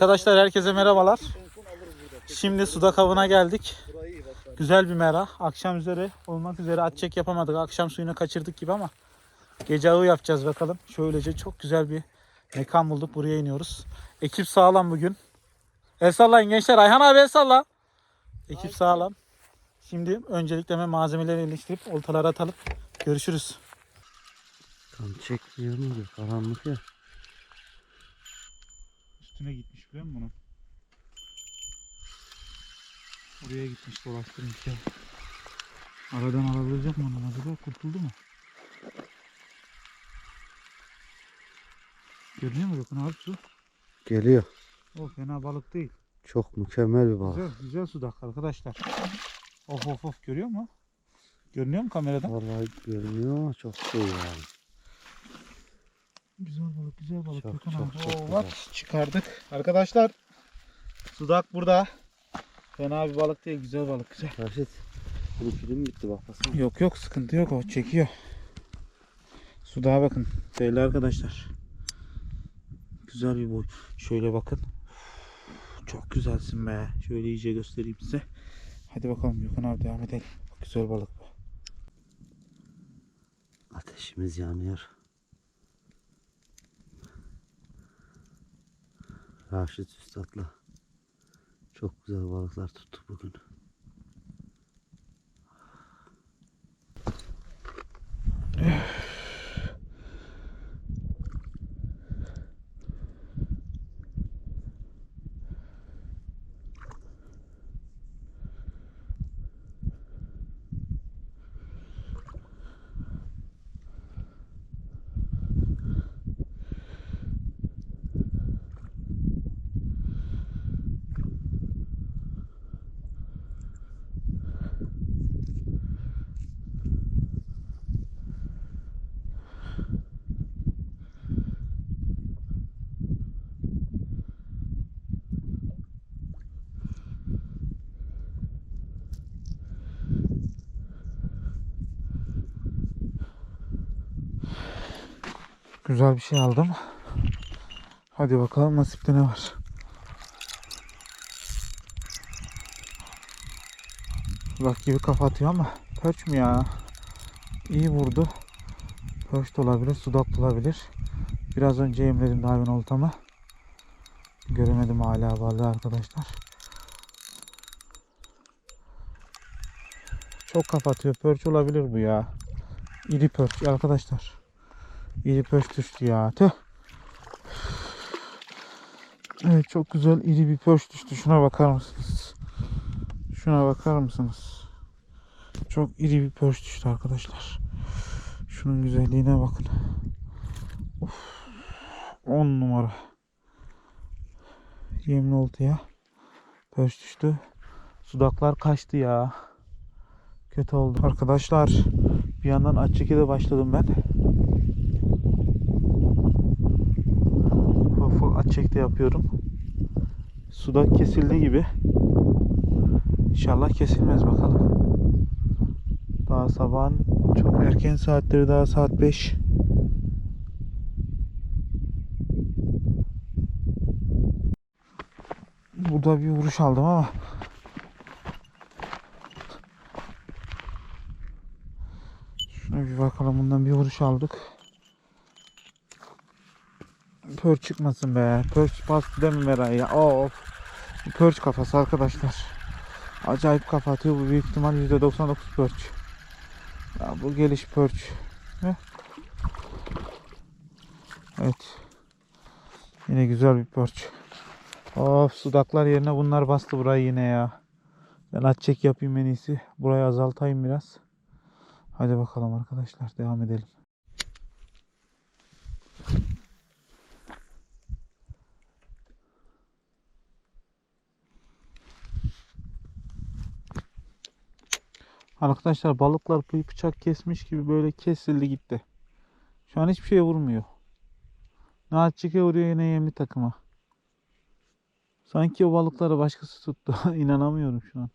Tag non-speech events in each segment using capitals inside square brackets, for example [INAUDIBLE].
Arkadaşlar herkese merhabalar. Şimdi sudak avına geldik. Güzel bir mera. Akşam üzeri olmak üzere at çek yapamadık. Akşam suyunu kaçırdık gibi ama gece avı yapacağız bakalım. Şöylece çok güzel bir mekan bulduk. Buraya iniyoruz. Ekip sağlam bugün. El sallayın gençler. Ayhan abi el salla. Ekip sağlam. Şimdi öncelikle hemen malzemeleri birleştirip oltalara atalım. Görüşürüz. Tam çekmiyor mu? Karanlık ya. Üstüne gitmiş biliyor musun bunun? Oraya gitmiş dolaştırmış ya. Aradan alabilecek mi ondan acaba? Kurtuldu mu? Görünüyor mu bakın abi su? Geliyor. O fena balık değil. Çok mükemmel bir balık. Güzel, güzel sudak arkadaşlar. Of of of görüyor mu? Görünüyor mu kameradan? Vallahi görünüyor çok şey yani. Güzel balık, güzel balık. Çok, Gökhan çok, abi. çok Oo, güzel. bak çıkardık. Arkadaşlar sudak burada. Fena bir balık değil, güzel balık, güzel. Raşit. Bunun film bitti bak baksana. Yok yok sıkıntı yok o çekiyor. Sudağa bakın değerli arkadaşlar. Güzel bir boy. Şöyle bakın. Çok güzelsin be. Şöyle iyice göstereyim size. Hadi bakalım Gökhan abi devam edelim. Bak, güzel balık bu. Ateşimiz yanıyor. Raşit Üstad'la çok güzel balıklar tuttuk bugün. Güzel bir şey aldım. Hadi bakalım nasipte ne var. Bak gibi kafa atıyor ama perç mü ya? İyi vurdu. Perç de olabilir, sudak da olabilir. Biraz önce yemledim daha ben oltamı. Göremedim hala balığı arkadaşlar. Çok kafa atıyor. Perç olabilir bu ya. İri perç arkadaşlar. İri pöş düştü ya. Tüh. Evet çok güzel iri bir pöş düştü. Şuna bakar mısınız? Şuna bakar mısınız? Çok iri bir pöş düştü arkadaşlar. Şunun güzelliğine bakın. Of. 10 numara. Yemli oltaya pöş düştü. Sudaklar kaçtı ya. Kötü oldu. Arkadaşlar bir yandan açık de başladım ben. Çekti yapıyorum. Sudak kesildi gibi. İnşallah kesilmez bakalım. Daha sabahın çok erken saatleri daha saat 5. Burada bir vuruş aldım ama Şuna bir bakalım bundan bir vuruş aldık. Pör çıkmasın be. Bastı değil mi Meray ya? Of. Pörç kafası arkadaşlar. Acayip kafa atıyor. Bu büyük ihtimal %99 pörç. Ya bu geliş pörç. Evet. Yine güzel bir pörç. Of sudaklar yerine bunlar bastı burayı yine ya. Ben at çek yapayım en iyisi. Burayı azaltayım biraz. Hadi bakalım arkadaşlar devam edelim. Arkadaşlar balıklar bıçak kesmiş gibi böyle kesildi gitti. Şu an hiçbir şeye vurmuyor. Naçike vuruyor yine yemli takıma. Sanki o balıkları başkası tuttu. [LAUGHS] İnanamıyorum şu an.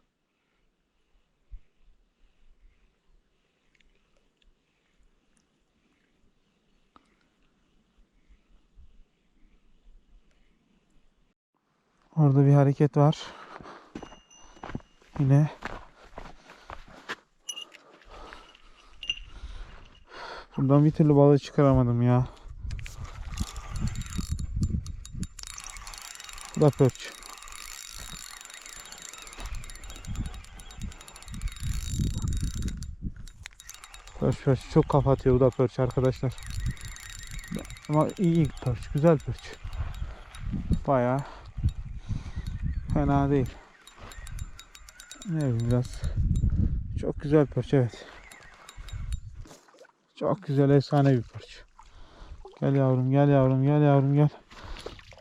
Orada bir hareket var. Yine Buradan bir türlü balığı çıkaramadım ya. Bu da pörç. Pörç pörç çok kafa atıyor bu da pörç arkadaşlar. Ama iyi pörç güzel pörç. Bayağı fena değil. Ne biraz çok güzel pörç evet. Çok güzel efsane bir pörç. Gel yavrum gel yavrum gel yavrum gel.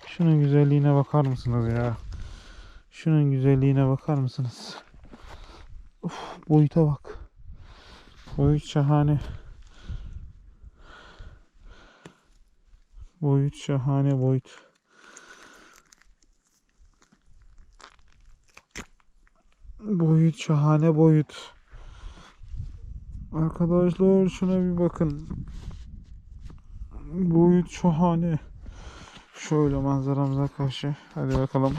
Şunun güzelliğine bakar mısınız ya? Şunun güzelliğine bakar mısınız? Uf, boyuta bak. Boyut şahane. Boyut şahane boyut. Boyut şahane boyut. Arkadaşlar şuna bir bakın. Boyut şahane. Şöyle manzaramıza karşı. Hadi bakalım.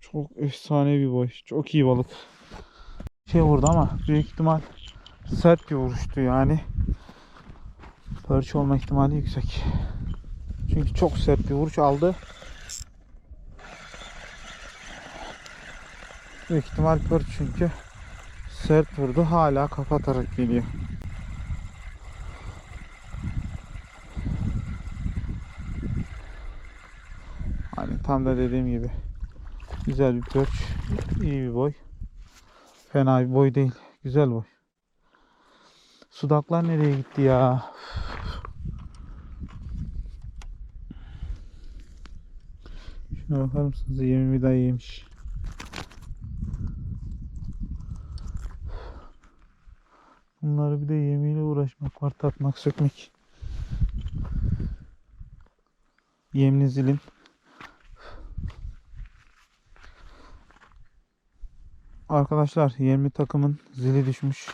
Çok efsane bir boy. Çok iyi balık. Şey vurdu ama büyük ihtimal sert bir vuruştu yani. Perç olma ihtimali yüksek. Çünkü çok sert bir vuruş aldı. Büyük ihtimal perç çünkü sert vurdu. Hala kapatarak geliyor. Hani tam da dediğim gibi güzel bir perç. iyi bir boy. Fena bir boy değil. Güzel boy. Sudaklar nereye gitti ya? Şuna bakar mısınız? Yemi bir daha yemiş. Bunları bir de yemiyle uğraşmak var. Tatmak, sökmek. Yemli zilin. Arkadaşlar yemli takımın zili düşmüş.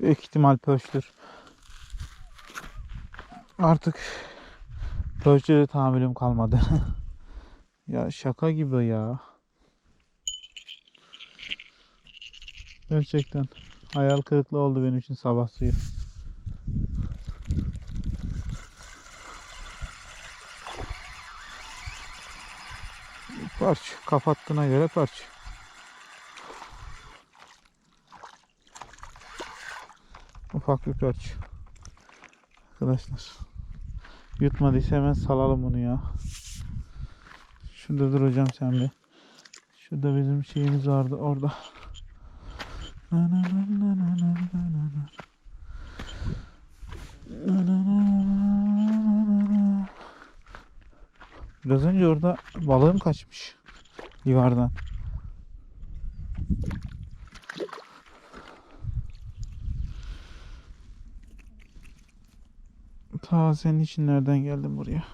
Büyük ihtimal pöştür. Artık pöşte de tahammülüm kalmadı. [LAUGHS] ya şaka gibi ya. Gerçekten hayal kırıklığı oldu benim için sabah suyu. Parç kapattığına göre parç. Ufak bir perç. Arkadaşlar. Yutmadıysa hemen salalım bunu ya. Şurada dur hocam sen bir. Şurada bizim şeyimiz vardı orada. Biraz önce orada balığım kaçmış. Yuvardan. Ta senin için nereden geldim buraya?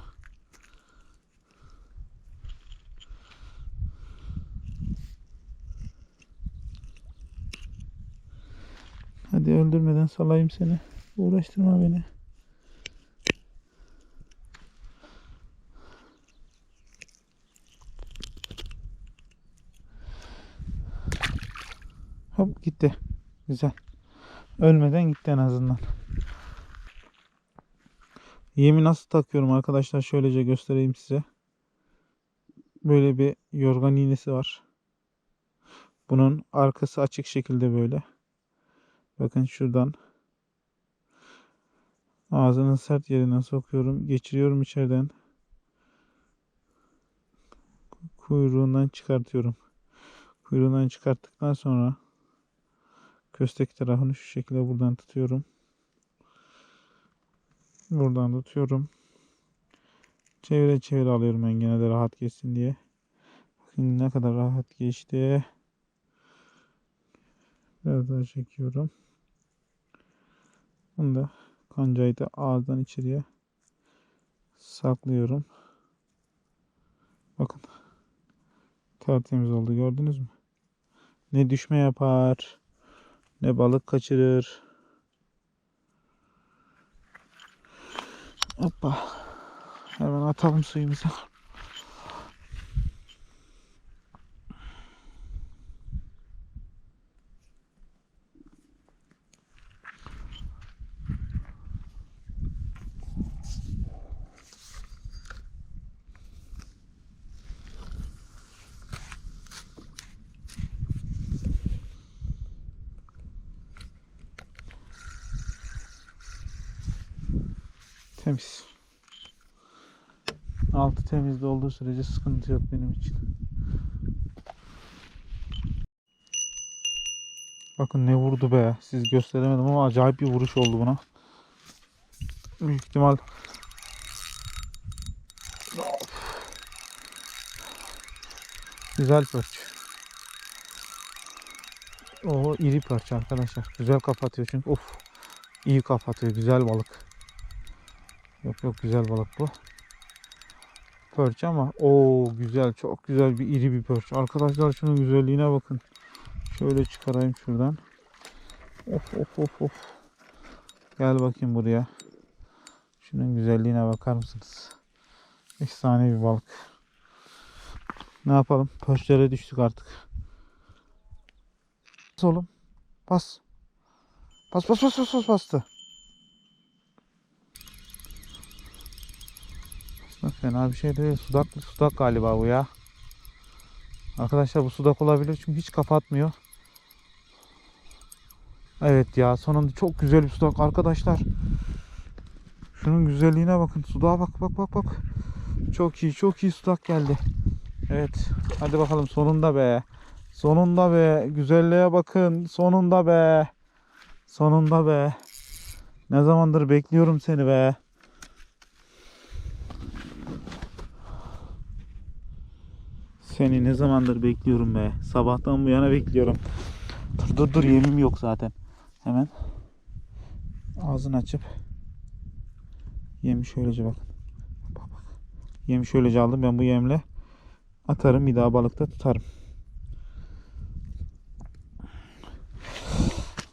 Hadi öldürmeden salayım seni. Uğraştırma beni. Hop gitti. Güzel. Ölmeden gitti en azından. Yemi nasıl takıyorum arkadaşlar şöylece göstereyim size. Böyle bir yorgan iğnesi var. Bunun arkası açık şekilde böyle. Bakın şuradan ağzının sert yerine sokuyorum. Geçiriyorum içeriden. Kuyruğundan çıkartıyorum. Kuyruğundan çıkarttıktan sonra köstek tarafını şu şekilde buradan tutuyorum. Buradan tutuyorum. Çevire çevire alıyorum ben gene de rahat geçsin diye. Bakın ne kadar rahat geçti. Biraz daha çekiyorum. Bunu da kancayı da ağızdan içeriye saklıyorum. Bakın. Tertemiz oldu gördünüz mü? Ne düşme yapar. Ne balık kaçırır. Hoppa. Hemen atalım suyumuza. Temiz. Altı temizde olduğu sürece sıkıntı yok benim için. Bakın ne vurdu be. Siz gösteremedim ama acayip bir vuruş oldu buna. Büyük ihtimal Güzel perç. O iri perç arkadaşlar. Güzel kapatıyor çünkü. Of. İyi kapatıyor. Güzel balık. Yok yok güzel balık bu. Perç ama o güzel. Çok güzel bir iri bir perç. Arkadaşlar şunun güzelliğine bakın. Şöyle çıkarayım şuradan. Of of of of. Gel bakayım buraya. Şunun güzelliğine bakar mısınız? Efsane bir balık. Ne yapalım? Perçlere düştük artık. Bas oğlum. Bas. Bas bas bas bas bas bastı. Fena bir şey değil. Sudak, sudak galiba bu ya. Arkadaşlar bu sudak olabilir çünkü hiç kapatmıyor. Evet ya sonunda çok güzel bir sudak arkadaşlar. Şunun güzelliğine bakın. Sudağa bak bak bak bak. Çok iyi çok iyi sudak geldi. Evet. Hadi bakalım sonunda be. Sonunda be. Güzelliğe bakın. Sonunda be. Sonunda be. Ne zamandır bekliyorum seni be. Seni ne zamandır bekliyorum be. Sabahtan bu yana bekliyorum. Dur dur dur yemim yok zaten. Hemen ağzını açıp yemi şöylece bak. Yemi şöylece aldım. Ben bu yemle atarım. Bir daha balıkta tutarım.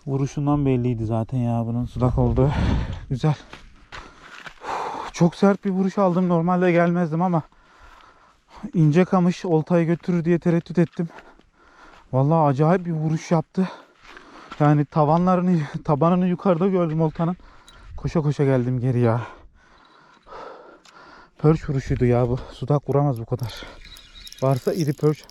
Vuruşundan belliydi zaten ya bunun sudak oldu. Güzel. Çok sert bir vuruş aldım. Normalde gelmezdim ama ince kamış oltayı götürür diye tereddüt ettim. Vallahi acayip bir vuruş yaptı. Yani tavanlarını, [LAUGHS] tabanını yukarıda gördüm oltanın. Koşa koşa geldim geri ya. Pörç vuruşuydu ya bu. Sudak vuramaz bu kadar. Varsa iri pörç.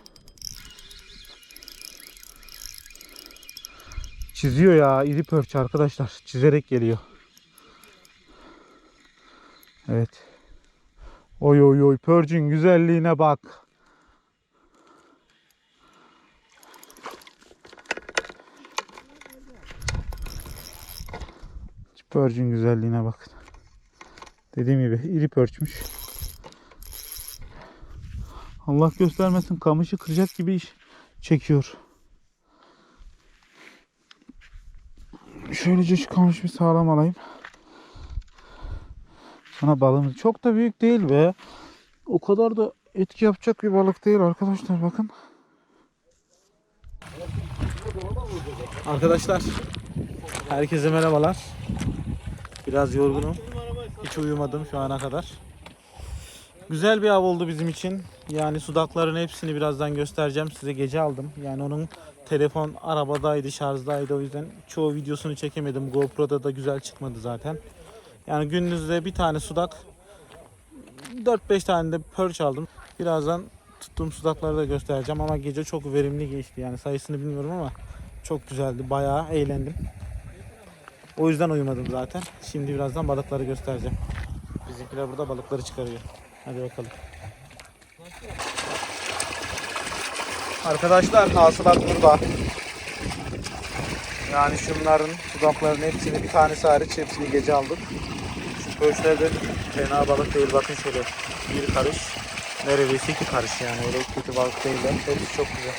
Çiziyor ya iri pörç arkadaşlar. Çizerek geliyor. Evet. Oy oy oy pörcün güzelliğine bak. Pörcün güzelliğine bakın. Dediğim gibi iri pörçmüş. Allah göstermesin kamışı kıracak gibi iş çekiyor. Şöylece şu kamışı bir sağlam alayım. Sana balığımız çok da büyük değil be. O kadar da etki yapacak bir balık değil arkadaşlar bakın. Arkadaşlar herkese merhabalar. Biraz yorgunum. Hiç uyumadım şu ana kadar. Güzel bir av oldu bizim için. Yani sudakların hepsini birazdan göstereceğim. Size gece aldım. Yani onun telefon arabadaydı, şarjdaydı. O yüzden çoğu videosunu çekemedim. GoPro'da da güzel çıkmadı zaten. Yani gündüzde bir tane sudak 4-5 tane de perch aldım. Birazdan tuttuğum sudakları da göstereceğim ama gece çok verimli geçti. Yani sayısını bilmiyorum ama çok güzeldi. Bayağı eğlendim. O yüzden uyumadım zaten. Şimdi birazdan balıkları göstereceğim. Bizimkiler burada balıkları çıkarıyor. Hadi bakalım. Arkadaşlar hasılat burada. Yani şunların dudakların hepsini bir tanesi hariç hepsini gece aldık. Şu pörçlerde fena balık değil. Bakın şöyle bir karış. Neredeyse iki karış yani. Öyle kötü balık değiller. Hepsi çok güzel.